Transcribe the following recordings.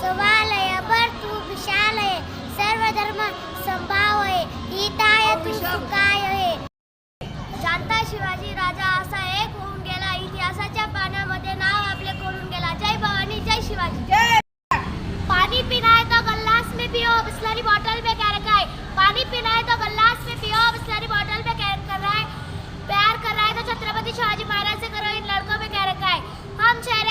स्वालय भरतु विशालय सर्व धर्म संभावय हिताय तु सुखाय जाणता शिवाजी राजा असा एक होऊन गेला. इतिहासाच्या पाण्यामध्ये नाव आपले करून गेला. जय भवानी जय शिवाजी. पाणी पिनाय है तो गल्लास में पियो बिस्लरी बॉटल में कह रखा है पानी पिनाय है तो गल्लास में पियो बिस्लरी बॉटल में कह कर रहा है प्यार कर रहा है तो छत्रपति शाहजी महाराज से करो इन लड़कों में कह रखा है हम शहर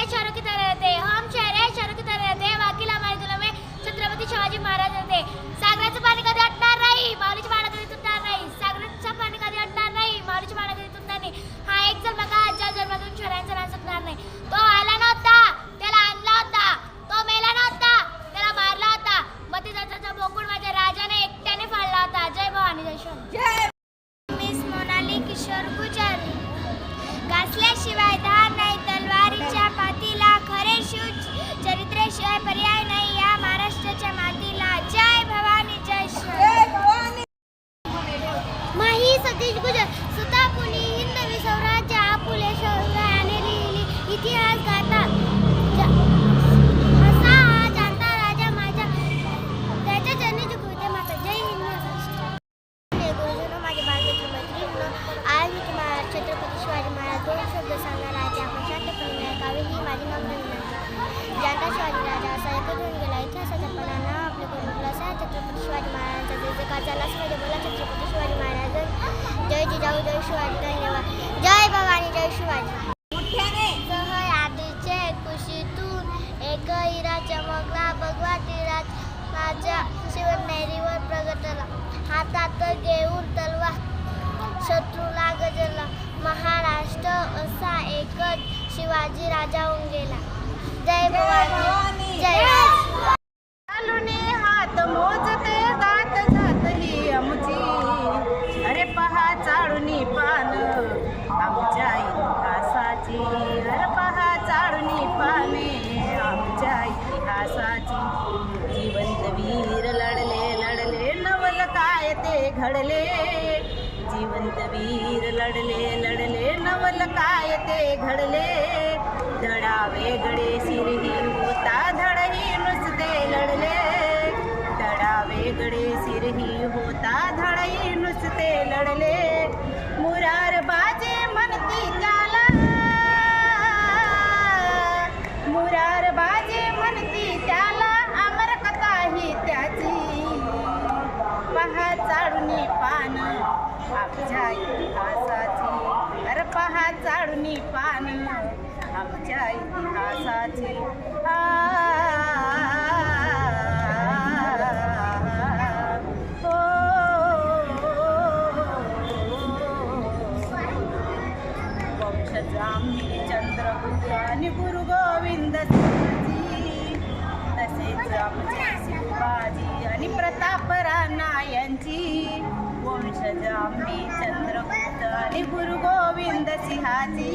मी सतीश गुजर सुता पुली हिंदवी स्वराज्य आपुले शौर्याने लिहिली इतिहास गाथा राजा आज छत्रपती शिवाजी महाराज दोन ही माझी नम्र शिवाजी राजा असा गेला. आपले छत्रपती शिवाजी महाराजांचा जय जयकारमध्ये पाहिजे बोला छत्रपती शिवाजी महाराज जय जय शिवाजी धन्यवाद जय भवानी। जय शिवाजी सह आधीचे कुशीतून एक हिरा चमकला भगवा तिराज माझ्या शिवनेरीवर प्रगटला. हातात घेऊन तलवार शत्रूला गजला महाराष्ट्र असा एकच शिवाजी राजा होऊन गेला. जय भवानी जय घडले जिवंत वीर लढले लढले नवल काय ते घडले धडा वेगळे सिरही पान आमच्या इतिहासाची आ, हो, वंशज आम्ही चंद्रगुप्त आणि गुरु गोविंद सिंहजी तसेच आमचे शिवाजी आणि प्रताप राणा यांची वंशज आम्ही चंद्रगुप्त आणि गुरु गोविंद सिंहाजी.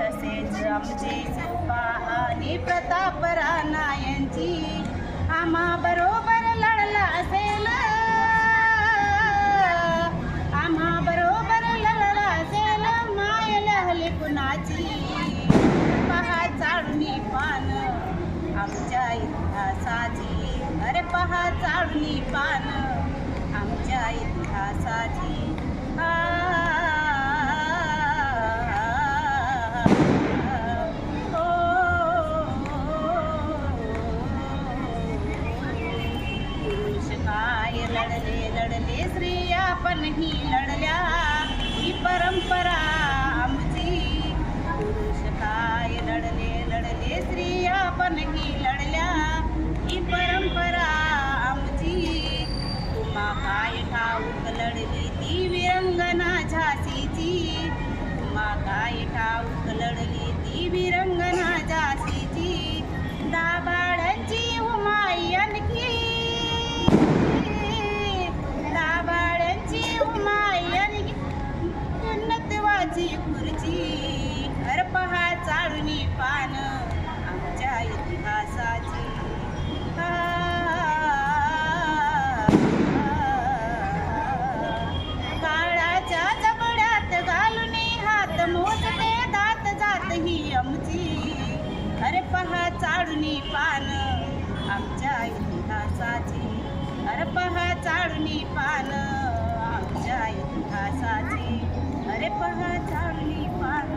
तसेच आमचे शिवबा आणि प्रताप राणा यांची आम्हा बरोबर लढला असेल. आम्हा बरोबर लढला असेल माय लहली कुणाची. पहा चाळणी पान आमच्या इतिहासाची. अरे पहा चाळणी पान आमच्या इतिहासाची. બાપ નહીં લડલ્યા. એ પરંપરા આમથી પુરુષ કાય લડલે લડલે સ્ત્રી આપ નહીં साथ ही आमची. अरे पहा चाळुनी पान आमच्या इतिहासाची. अरे पहा चाळुनी पान आमच्या इतिहासाची. अरे पहा चाळुनी पान